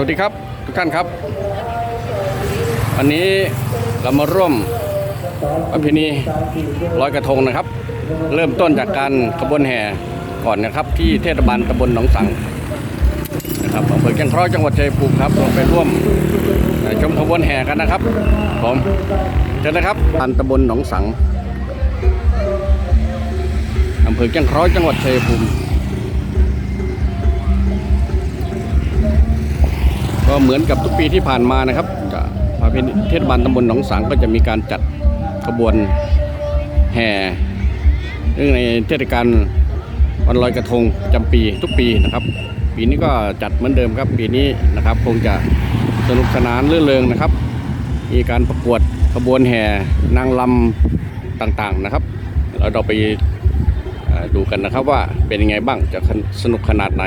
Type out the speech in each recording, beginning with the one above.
วัสดีครับทุกท่านครับ วันนี้เรามาร่วมประเพณีลอยกระทงนะครับ เริ่มต้นจากการขบวนแห่ก่อนนะครับ ที่เทศบาลตำบลหนองสังนะครับอำเภอแก่งเคราะห์จังหวัดชัยภูมิครับเราไปร่วมชมขบวนแห่กันนะครับผมเชิญนะครับอันตำบลหนองสังอำเภอแก่งเคราะห์จังหวัดชัยภูมิ ก็เหมือนกับทุกปีที่ผ่านมานะครับพระเพณีเทศบาลตำบลหนองสังก็จะมีการจัดขบวนแห่เนื่องในเทศกาลวันลอยกระทงประจำปีทุกปีนะครับ ปีนี้ก็จัดเหมือนเดิมครับ ปีนี้นะครับคงจะสนุกสนานรื่นเริงนะครับ มีการประกวดขบวนแห่นางลำต่างๆนะครับ เราเราไปดูกันนะครับว่าเป็นยังไงบ้างจะสนุกขนาดไหน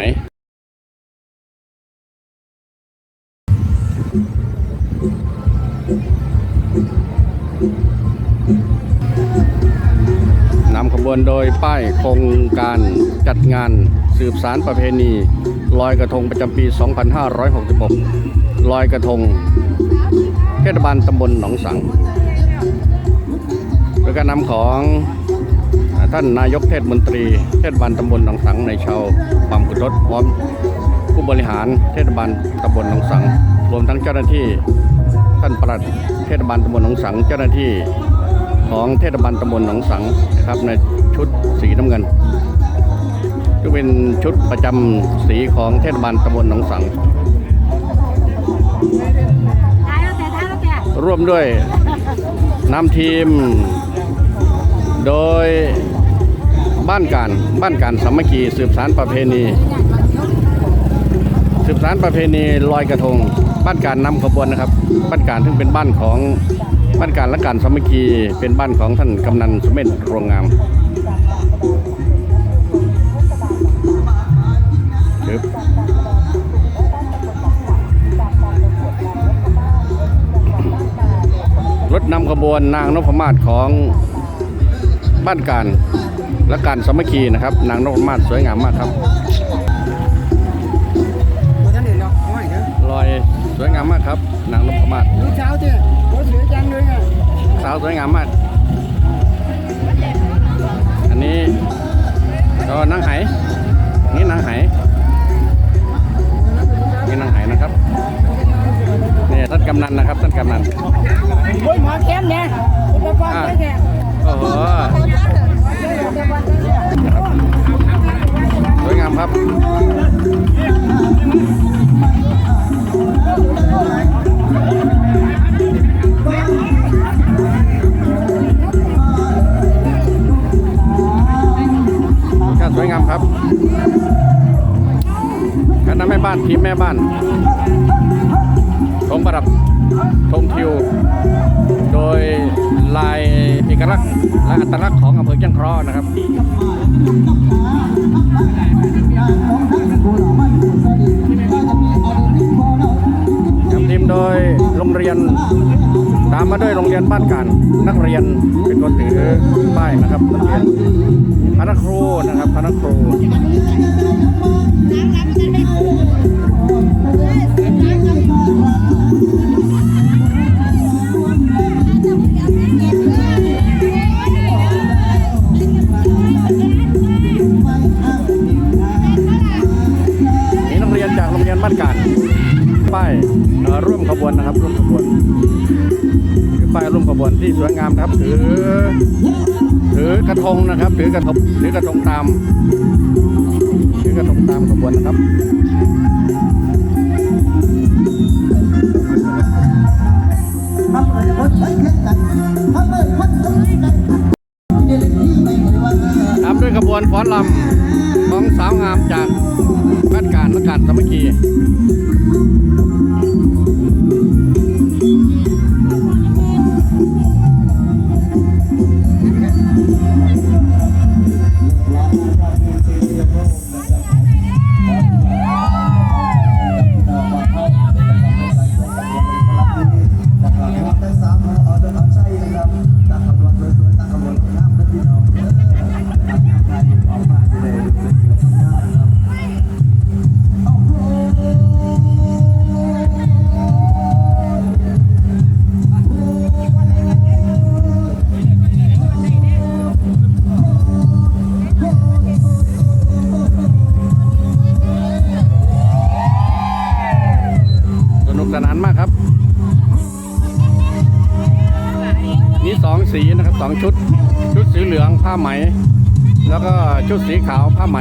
วนโดยป้ายโครงการจัดงานสืบสารประเพณีลอยกระทงประจำปี 2566 ลอยกระทงเทศบาลตำบลหนองสัง โดยการนำของท่านนายกเทศมนตรี เทศบาลตำบลหนองสังในชาวความกุดรถพร้อมผู้บริหารเทศบาลตำบลหนองสัง รวมทั้งเจ้าหน้าที่ท่านปลัดเทศบาลตำบลหนองสังเจ้าหน้าที่ ของเทศบาลตำบลหนองสังนะครับในชุดสีน้ำเงินก็เป็นชุดประจำสีของเทศบาลตำบลหนองสัง ร่วมด้วยนำทีม โดยบ้านการบ้านการสามัคคีสืบสารประเพณี สืบสารประเพณีลอยกระทง บ้านการนำขบวนนะครับ บ้านการซึ่งเป็นบ้านของ บ้านการและการสามัคคีเป็นบ้านของท่านกำนันสมเด็จโรงงามครับรถนำขบวนนางนพมาศของบ้านการและการสามัคคีนะครับ นางนพมาศสวยงามมากครับ สวยงามมาก บ้านทีมแม่บ้านธงประดับธงทิว โดยลายเอกลักษณ์และอัตลักษณ์ของอำเภอแก้งคราะห์นะครับนำทีมโดยโรงเรียน ตามมาด้วยโรงเรียนบ้านกันนักเรียนเป็นคนถือป้ายนะครับนักเรียนคณะครูนะครับคณะครู มีนักเรียนจากโรงเรียนบ้านการป้ายร่วมขบวนนะครับ ร่วมขบวนถือป้ายร่วมขบวนที่สวยงามครับถือถือกระทงนะครับถือกระทงถือกระทงตามถือกระทงตามขบวนนะครับ ตามด้วยขบวนฟ้อนลำของสาวงามจากบ้านการและการสามัคคี สีนะครับสองชุด ชุดสีเหลืองผ้าไหม แล้วก็ชุดสีขาวผ้าไหม